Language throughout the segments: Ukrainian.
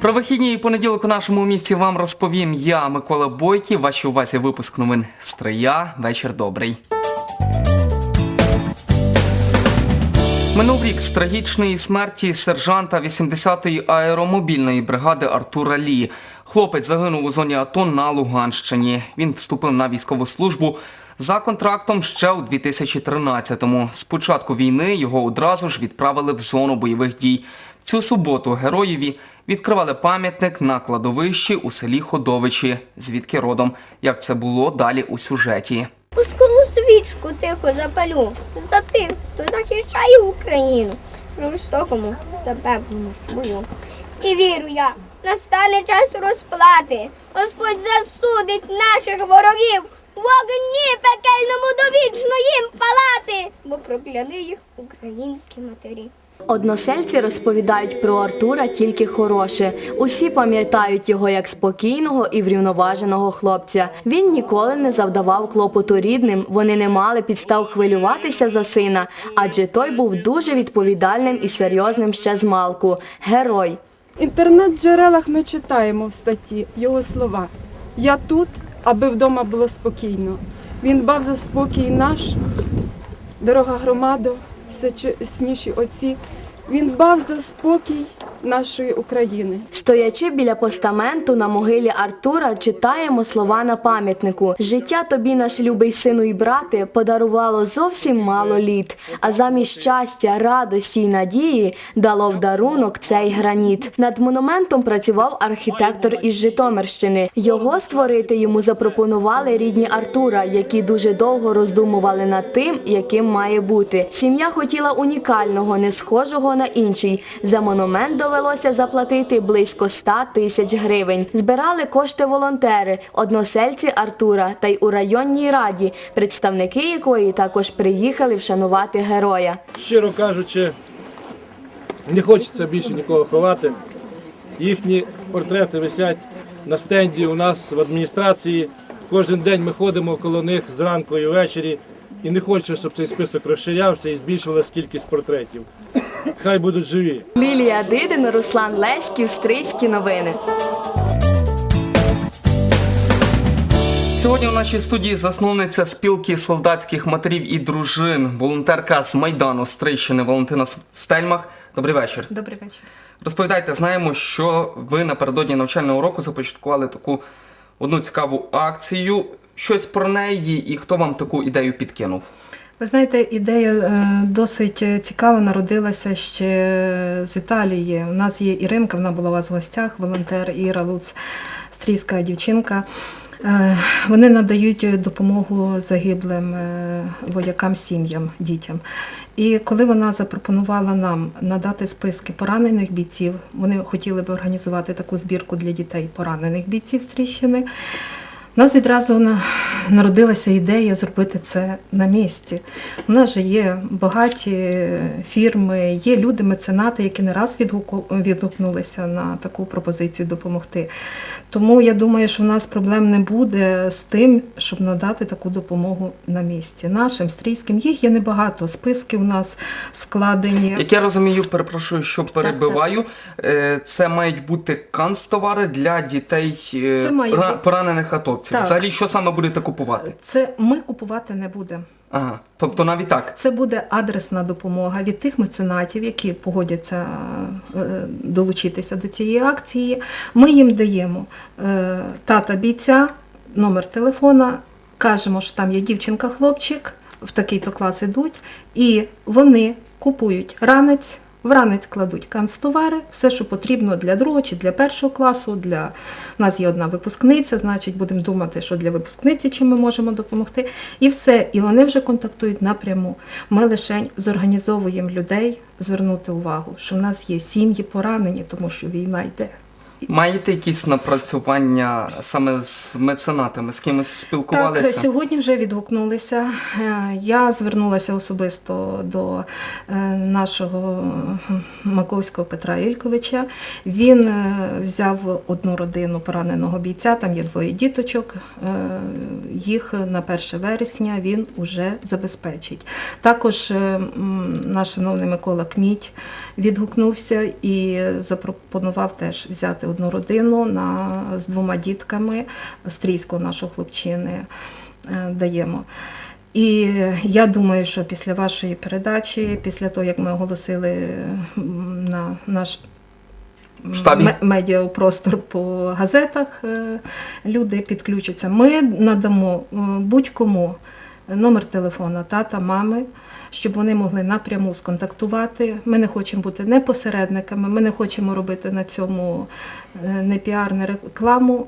Про вихідні і понеділок у нашому місті вам розповім я, Микола Бойків. Вашій увазі випуск новин Стрия. Вечір добрий. Минув рік з трагічної смерті сержанта 80-ї аеромобільної бригади Артура Лі. Хлопець загинув у зоні АТО на Луганщині. Він вступив на військову службу за контрактом ще у 2013-му. З початку війни його одразу ж відправили в зону бойових дій. Цю суботу героєві відкривали пам'ятник на кладовищі у селі Ходовичі, звідки родом. Як це було далі у сюжеті. Пускну свічку тихо запалю за тих, хто захищає Україну в жорстокому запеклому бою. І вірю я, настане час розплати. Господь засудить наших ворогів. В огні пекельному довічно їм палати, бо прокляли їх українські матері. Односельці розповідають про Артура тільки хороше. Усі пам'ятають його як спокійного і врівноваженого хлопця. Він ніколи не завдавав клопоту рідним. Вони не мали підстав хвилюватися за сина, адже той був дуже відповідальним і серйозним ще з малку. Герой. В інтернет-джерелах ми читаємо в статті його слова. Я тут, аби вдома було спокійно. Він бав за спокій наш, дорога громадо, всечесніші отці. Він бав за спокій нашої України. Стоячи біля постаменту на могилі Артура, читаємо слова на пам'ятнику. Життя тобі, наш любий сину і брате, подарувало зовсім мало літ, а замість щастя, радості й надії дало в дарунок цей граніт. Над монументом працював архітектор із Житомирщини. Його створити йому запропонували рідні Артура, які дуже довго роздумували над тим, яким має бути. Сім'я хотіла унікального, не схожого на інший. За монумент довелося заплатити близько 100 тисяч гривень. Збирали кошти волонтери, односельці Артура та й у районній раді, представники якої також приїхали вшанувати героя. щиро кажучи, не хочеться більше нікого ховати. Їхні портрети висять на стенді у нас в адміністрації. Кожен день ми ходимо коло них зранку і ввечері. І не хочеться, щоб цей список розширявся і збільшувалась кількість портретів. Хай будуть живі. Лілія Дидин, Руслан Леськів, Стрийські новини. Сьогодні у нашій студії засновниця спілки солдатських матерів і дружин, волонтерка з Майдану Стрийщини Валентина Стельмах. Добрий вечір. Добрий вечір. Розповідайте, знаємо, що ви напередодні навчального року започаткували таку одну цікаву акцію. Щось про неї і хто вам таку ідею підкинув? Ви знаєте, ідея е, досить цікава, народилася ще з Італії. У нас є Іринка, вона була у вас в гостях, волонтер Іра Луц, стрійська дівчинка. Е, Вони надають допомогу загиблим е, воякам, сім'ям, дітям. І коли вона запропонувала нам надати списки поранених бійців, вони хотіли би організувати таку збірку для дітей поранених бійців з Тріщини. У нас відразу народилася ідея зробити це на місці. У нас же є багаті фірми, є люди, меценати, які не раз відгукнулися на таку пропозицію допомогти. Тому я думаю, що в нас проблем не буде з тим, щоб надати таку допомогу на місці. Нашим стрійським їх є небагато. Списки у нас складені. Як я розумію, перепрошую, що перебиваю. Е, Це мають бути канцтовари для дітей е, Це має ра- бути- поранених. Так. Взагалі, що саме будете купувати? Це ми купувати не будемо. Ага, тобто навіть так. Це буде адресна допомога від тих меценатів, які погодяться е, долучитися до цієї акції. Ми їм даємо е, тата бійця, номер телефона, кажемо, що там є дівчинка-хлопчик, в такий-то клас ідуть, і вони купують ранець. В ранець кладуть канцтовари, все, що потрібно для другого чи для першого класу. Для... У нас є одна випускниця, значить, будемо думати, що для випускниці чим ми можемо допомогти. І все. І вони вже контактують напряму. Ми лише зорганізовуємо людей звернути увагу, що в нас є сім'ї поранені, тому що війна йде. Маєте якісь напрацювання саме з меценатами, з кимось спілкувалися? Так, сьогодні вже відгукнулися. Е, Я звернулася особисто до е, нашого Маковського Петра Ільковича. Він е, взяв одну родину пораненого бійця, там є двоє діточок. Їх на 1 вересня він уже забезпечить. Також наш шановний Микола Кміть відгукнувся і запропонував теж взяти взяти одну родину на, з двома дітками стрійського нашого хлопчини е, даємо. І я думаю, що після вашої передачі, після того, як ми оголосили на наш Штабі. медіапростор по газетах, е, люди підключаться. Ми надамо е, будь-кому номер телефона тата, мами, щоб вони могли напряму сконтактувати. Ми не хочемо бути не посередниками, ми не хочемо робити на цьому е, не піар, не рекламу.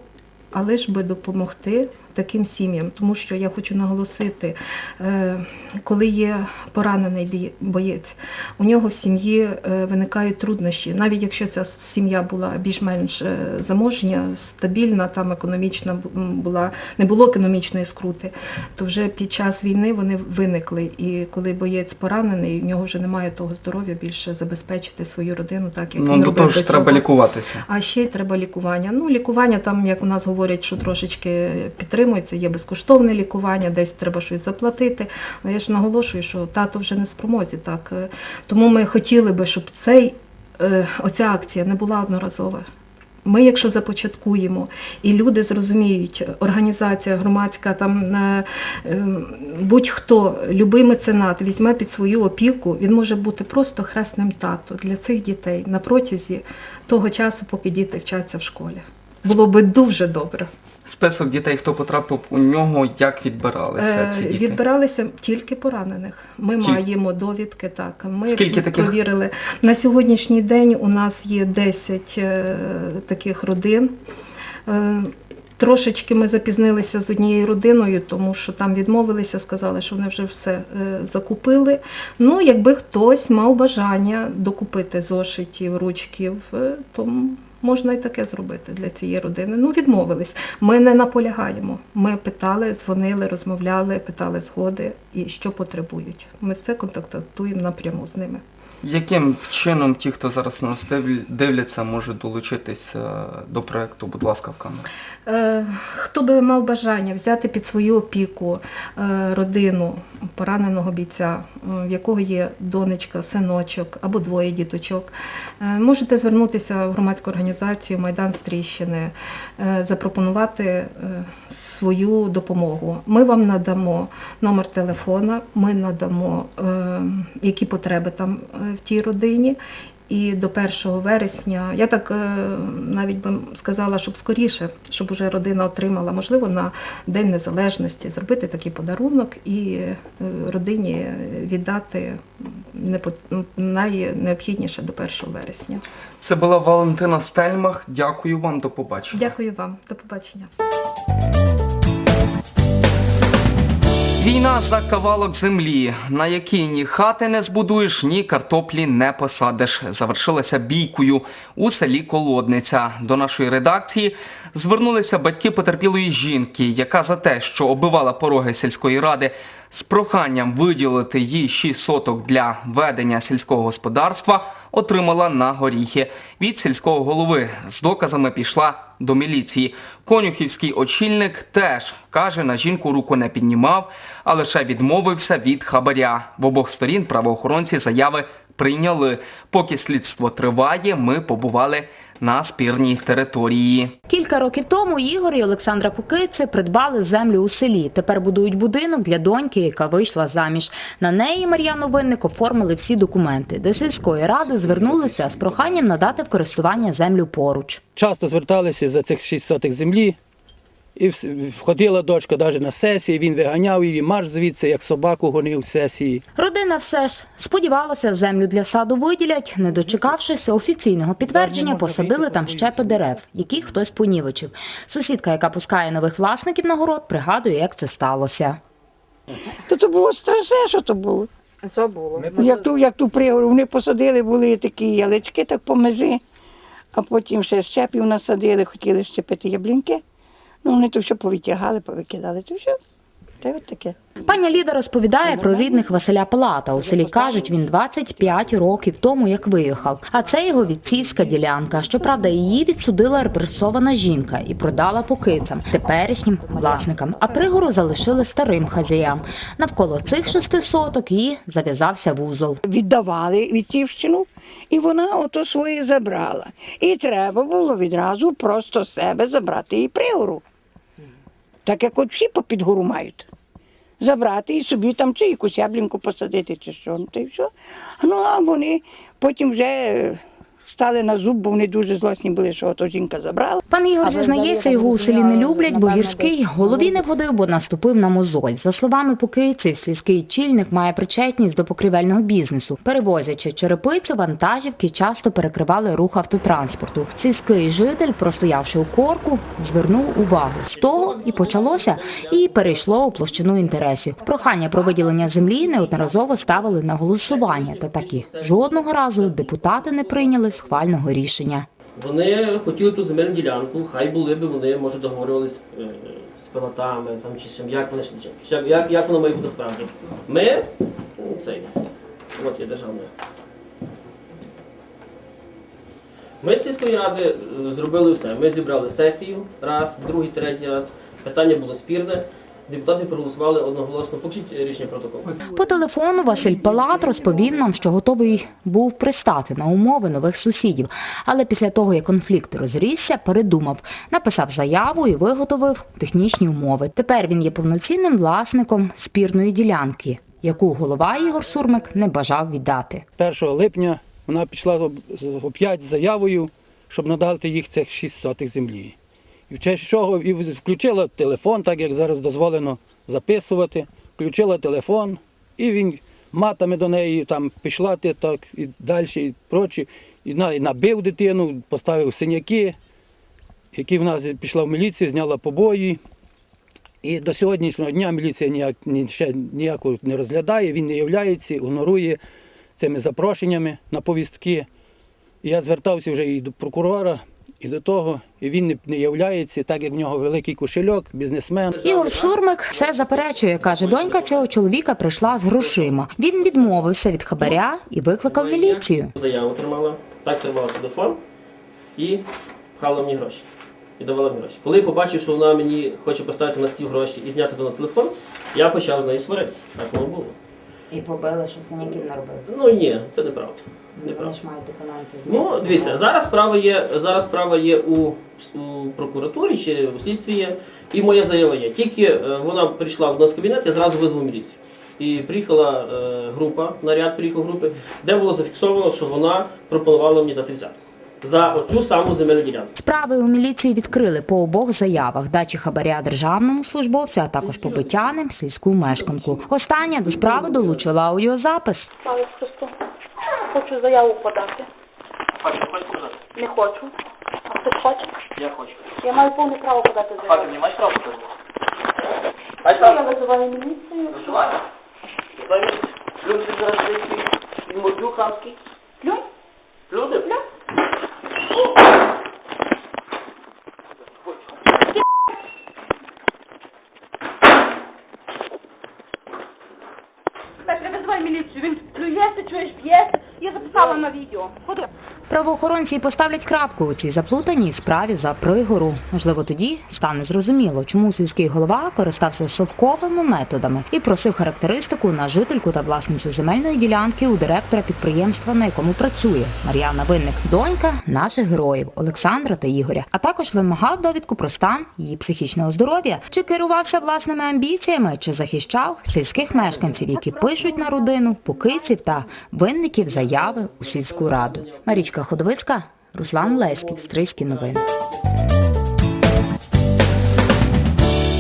Але ж би допомогти таким сім'ям, тому що я хочу наголосити, е, коли є поранений боєць, у нього в сім'ї е, виникають труднощі. Навіть якщо ця сім'я була більш-менш е, заможня, стабільна, там економічна була, не було економічної скрути, то вже під час війни вони виникли. І коли боєць поранений, в нього вже немає того здоров'я більше забезпечити свою родину, так як Ну, він до робив того ж треба лікуватися. А ще й треба лікування. Ну, лікування там, як у нас говорять, що трошечки підтримується, є безкоштовне лікування, десь треба щось заплатити. Я ж наголошую, що тато вже не спромозі. Так. Е, Тому ми хотіли би, щоб цей, е, оця акція не була одноразова. Ми, якщо започаткуємо, і люди зрозуміють, організація громадська, там е, будь-хто, любий меценат візьме під свою опіку, він може бути просто хресним тато для цих дітей на протязі того часу, поки діти вчаться в школі. Було би дуже добре. Список дітей, хто потрапив у нього, як відбиралися ці Е, діти? Відбиралися тільки поранених. Ми Ті- маємо довідки. Так, ми Скільки таких? провірили на сьогоднішній день. У нас є 10 е, таких родин. Е, Трошечки ми запізнилися з однією родиною, тому що там відмовилися, сказали, що вони вже все е, закупили. Ну, якби хтось мав бажання докупити зошитів, ручків, е, то можна і таке зробити для цієї родини. Ну, відмовились. Ми не наполягаємо. Ми питали, дзвонили, розмовляли, питали згоди і що потребують. Ми все контактуємо напряму з ними. Яким чином ті, хто зараз нас дивляться, можуть долучитися до проекту? Будь ласка, в камеру. Е, Хто би мав бажання взяти під свою опіку е, родину пораненого бійця, е, в якого є донечка, синочок або двоє діточок, е, можете звернутися в громадську організацію Майдан Стріщини, е, запропонувати е, свою допомогу. Ми вам надамо номер телефона, ми надамо, е, які потреби там е, в тій родині. І до 1 вересня, я так е, навіть би сказала, щоб скоріше, щоб уже родина отримала, можливо, на День Незалежності зробити такий подарунок і е, родині віддати непо- найнеобхідніше до 1 вересня. Це була Валентина Стельмах. Дякую вам, до побачення. Дякую вам, до побачення. Війна за кавалок землі, на якій ні хати не збудуєш, ні картоплі не посадиш. Завершилася бійкою у селі Колодниця. До нашої редакції звернулися батьки потерпілої жінки, яка за те, що оббивала пороги сільської ради, з проханням виділити їй 6 соток для ведення сільського господарства, отримала на горіхи. Від сільського голови з доказами пішла до міліції. Конюхівський очільник теж каже, на жінку руку не піднімав, а лише відмовився від хабаря. В обох сторін правоохоронці заяви прийняли. Поки слідство триває, ми побували на спірній території. Кілька років тому Ігор і Олександра Пукиці придбали землю у селі. Тепер будують будинок для доньки, яка вийшла заміж. На неї Мар'яну Винник оформили всі документи. До сільської ради звернулися з проханням надати в користування землю поруч. часто зверталися за цих 6 сотих землі. І входила дочка навіть на сесії, він виганяв її, марш звідси, як собаку гонив сесії. Родина все ж сподівалася, землю для саду виділять. Не дочекавшись офіційного підтвердження, посадили там щепи дерев, яких хтось понівечив. Сусідка, яка пускає нових власників на город, пригадує, як це сталося. То це було страшне, що то було. Що було? Як ту, як ту пригору, вони посадили, були такі ялички так по межі, а потім ще щепів насадили, хотіли щепити яблінки. Ну, вони то все повитягали, повикидали, то все. Та й от таке. Пані Ліда розповідає про рідних Василя Палата. У селі кажуть, він 25 років тому як виїхав. А це його відцівська ділянка. Щоправда, її відсудила репресована жінка і продала покицям, теперішнім власникам. А пригору залишили старим хазяям. Навколо цих шести соток і зав'язався вузол. Віддавали відцівщину, і вона ото своє забрала. І треба було відразу просто себе забрати її пригору. Так як от всі попід гору мають. Забрати і собі там чи якусь яблінку посадити, чи що. Ну, та й все. Ну, а вони потім вже стали на зуб, бо вони дуже злосні були, що ото жінка забрала. Пан Ігор зізнається, його у селі не люблять, бо гірський голові не вгодив, бо наступив на мозоль. За словами покійців, сільський чільник має причетність до покривельного бізнесу. Перевозячи черепицю, вантажівки часто перекривали рух автотранспорту. Сільський житель, простоявши у корку, звернув увагу. З того і почалося, і перейшло у площину інтересів. Прохання про виділення землі неодноразово ставили на голосування, та таки жодного разу депутати не прийняли схвального рішення. Вони хотіли ту земельну ділянку, хай були б вони, може, договорювались е, з пилотами там, чи чим, як вони як, як воно має бути справді. Ми, ну, цей, от є державне. Ми з сільської ради е, зробили все. Ми зібрали сесію раз, другий, третій раз. Питання було спірне. Депутати проголосували одноголосно. Покажіть рішення протоколу. По телефону Василь Палат розповів нам, що готовий був пристати на умови нових сусідів. Але після того, як конфлікт розрісся, передумав, написав заяву і виготовив технічні умови. Тепер він є повноцінним власником спірної ділянки, яку голова Ігор Сурмик не бажав віддати. 1 липня вона пішла опять з заявою, щоб надати їх цих 6 сотих землі. І в чого і включила телефон, так як зараз дозволено записувати. Включила телефон, і він матами до неї там пішла ти так і далі, і прочі. І набив дитину, поставив синяки, які вона з- пішла в міліцію, зняла побої. І до сьогоднішнього дня міліція ніяк, ні, ще ніяко не розглядає, він не являється, ігнорує цими запрошеннями на повістки. І я звертався вже і до прокурора, і до того, він не, не являється, так як в нього великий кошельок, бізнесмен. Ігор Сурмик все заперечує. каже, донька цього чоловіка прийшла з грошима. Він відмовився від хабаря і викликав міліцію. Заяву тримала, так тримала телефон і пхала мені гроші. І давала мені гроші. Коли я побачив, що вона мені хоче поставити на стіл гроші і зняти то на телефон, я почав з нею сваритися. Так воно було. І побили, що синяків наробили. Ну ні, це неправда. Неправда. мають документи Ну, дивіться, зараз справа є, зараз справа є у, у прокуратурі чи у слідстві є, і моя заява є. Тільки е, вона прийшла в нас в кабінет, я зразу визвав міліцію. І приїхала е, група, наряд приїхав групи, де було зафіксовано, що вона пропонувала мені дати взяти за оцю саму земельну ділянку. Справи у міліції відкрили по обох заявах дачі хабаря державному службовцю, а також побитяним сільську мешканку. Остання до справи долучила аудіозапис. Хочу заяву подати. Не хочу. А хтось хоче? Я хочу. Я маю повне право подати заяву. не маєш права показати. Я визиваю міліцію. Люди зараз і мордю хамський. 不对 Правоохоронці поставлять крапку у цій заплутаній справі за пригору. Можливо, тоді стане зрозуміло, чому сільський голова користався совковими методами і просив характеристику на жительку та власницю земельної ділянки у директора підприємства, на якому працює Мар'яна Винник, донька наших героїв Олександра та Ігоря. А також вимагав довідку про стан її психічного здоров'я, чи керувався власними амбіціями, чи захищав сільських мешканців, які пишуть на родину покиців та винників заяви у сільську раду. Марічка Ходовицька, Руслан Леськів, Стрийські новини.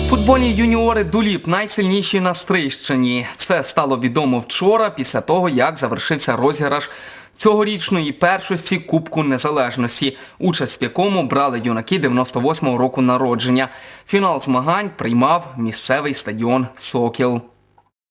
Футбольні юніори Дуліп найсильніші на Стрийщині. Це стало відомо вчора, після того як завершився розіграш цьогорічної першості Кубку Незалежності, участь в якому брали юнаки 98-го року народження. Фінал змагань приймав місцевий стадіон Сокіл.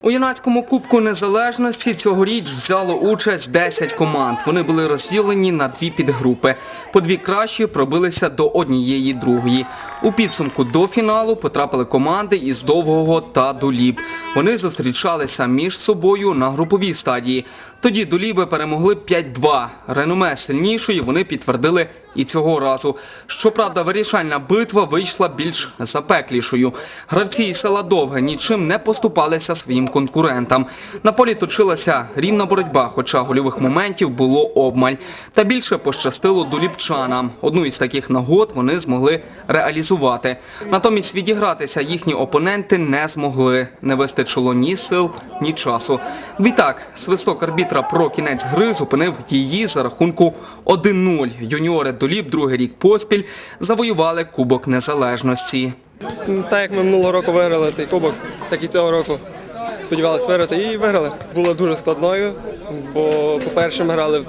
У юнацькому кубку незалежності цьогоріч взяло участь 10 команд. Вони були розділені на дві підгрупи. По дві кращі пробилися до однієї другої. У підсумку до фіналу потрапили команди із довгого та дуліб. Вони зустрічалися між собою на груповій стадії. Тоді дуліби перемогли 5-2. Реноме сильнішої вони підтвердили і цього разу. Щоправда, вирішальна битва вийшла більш запеклішою. Гравці із села Довге нічим не поступалися своїм конкурентам. На полі точилася рівна боротьба, хоча гольових моментів було обмаль. Та більше пощастило доліпчанам. Одну із таких нагод вони змогли реалізувати. Натомість відігратися їхні опоненти не змогли. Не вистачило ні сил, ні часу. Відтак, свисток арбітра про кінець гри зупинив її за рахунку 1-0. Юніори Доліб другий рік поспіль завоювали Кубок Незалежності. Так як ми минулого року виграли цей кубок, так і цього року сподівалися виграти і виграли. Було дуже складною, бо, по-перше, ми грали в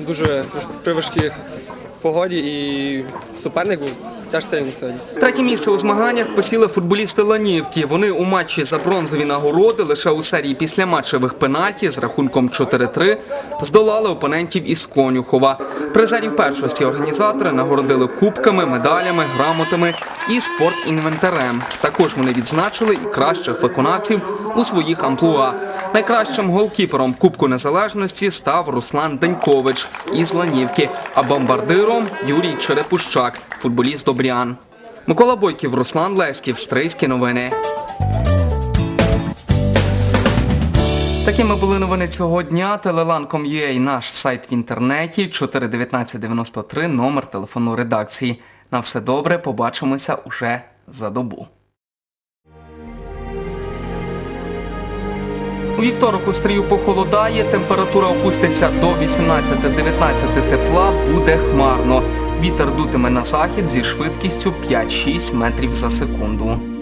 дуже при важких погоді і суперник був теж сильний сьогодні. Третє місце у змаганнях посіли футболісти Ланівки. Вони у матчі за бронзові нагороди лише у серії післяматчевих пенальті з рахунком 4-3 здолали опонентів із Конюхова. Призерів першості організатори нагородили кубками, медалями, грамотами і спортінвентарем. Також вони відзначили і кращих виконавців у своїх амплуа. Найкращим голкіпером Кубку Незалежності став Руслан Денькович із Ланівки, а бомбардиром Юрій Черепущак, футболіст Добрян. Микола Бойків, Руслан Леськів, Стрийські новини. Такими були новини цього дня. Телеланком.ua – наш сайт в інтернеті 41993, номер телефону редакції. На все добре, побачимося уже за добу. У вівторок у стрію похолодає, температура опуститься до 18-19 тепла, буде хмарно. Вітер дутиме на захід зі швидкістю 5-6 метрів за секунду.